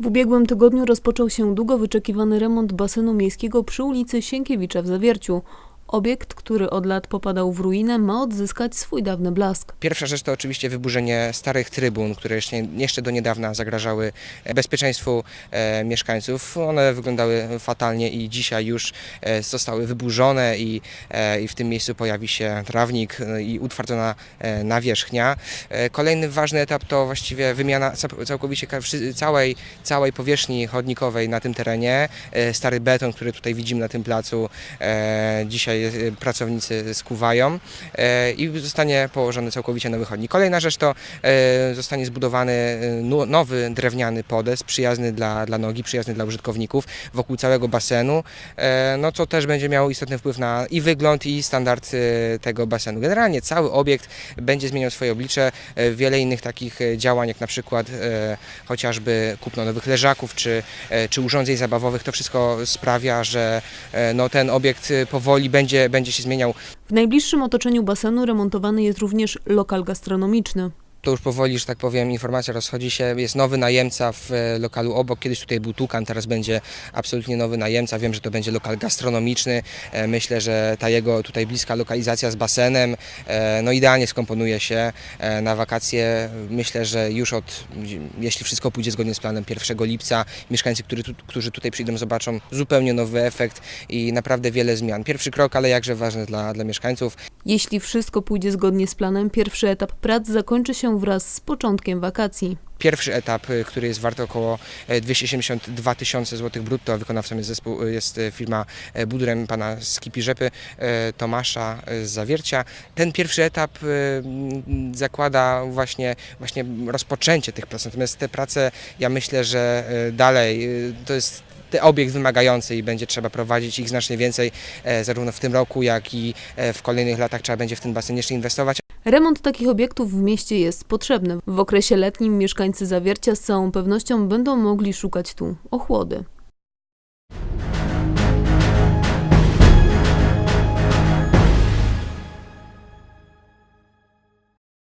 W ubiegłym tygodniu rozpoczął się długo wyczekiwany remont basenu miejskiego przy ulicy Sienkiewicza w Zawierciu. Obiekt, który od lat popadał w ruinę, ma odzyskać swój dawny blask. Pierwsza rzecz to oczywiście wyburzenie starych trybun, które jeszcze, jeszcze do niedawna zagrażały e, bezpieczeństwu e, mieszkańców. One wyglądały fatalnie i dzisiaj już e, zostały wyburzone i, e, i w tym miejscu pojawi się trawnik e, i utwardzona e, nawierzchnia. E, kolejny ważny etap to właściwie wymiana ca- całkowicie całej, całej powierzchni chodnikowej na tym terenie. E, stary beton, który tutaj widzimy na tym placu, e, dzisiaj e, pracownicy skuwają e, i zostanie położony całkowicie nowy chodnik. Kolejna rzecz to e, zostanie zbudowany nowy drewniany podest, przyjazny dla, dla nogi, przyjazny dla użytkowników wokół całego basenu, no co też będzie miało istotny wpływ na i wygląd i standard tego basenu. Generalnie cały obiekt będzie zmieniał swoje oblicze, wiele innych takich działań, jak na przykład chociażby kupno nowych leżaków czy, czy urządzeń zabawowych, to wszystko sprawia, że no, ten obiekt powoli będzie, będzie się zmieniał. W najbliższym otoczeniu basenu remontowany jest również lokal gastronomiczny. To już powoli, że tak powiem, informacja rozchodzi się. Jest nowy najemca w e, lokalu obok. Kiedyś tutaj był Tukan, teraz będzie absolutnie nowy najemca. Wiem, że to będzie lokal gastronomiczny. E, Myślę, że ta jego tutaj bliska lokalizacja z basenem e, no idealnie skomponuje się na wakacje. Myślę, że już od, jeśli wszystko pójdzie zgodnie z planem, 1 lipca mieszkańcy, którzy, którzy tutaj przyjdą, zobaczą zupełnie nowy efekt i naprawdę wiele zmian. Pierwszy krok, ale jakże ważny dla, dla mieszkańców. Jeśli wszystko pójdzie zgodnie z planem, pierwszy etap prac zakończy się wraz z początkiem wakacji. Pierwszy etap, y, który jest wart około e, 272 tysiące złotych brutto, wykonawcą jest, zespół, jest e, firma e, Budrem pana Skipi Rzepy, e, Tomasza e, Zawiercia. Ten pierwszy etap e, zakłada właśnie, właśnie rozpoczęcie tych prac, natomiast te prace ja myślę, że e, dalej e, to jest obiekt wymagający i będzie trzeba prowadzić ich znacznie więcej, e, zarówno w tym roku, jak i e, w kolejnych latach trzeba będzie w ten basen jeszcze inwestować. Remont takich obiektów w mieście jest potrzebny. W okresie letnim mieszkańcy Zawiercia z całą pewnością będą mogli szukać tu ochłody.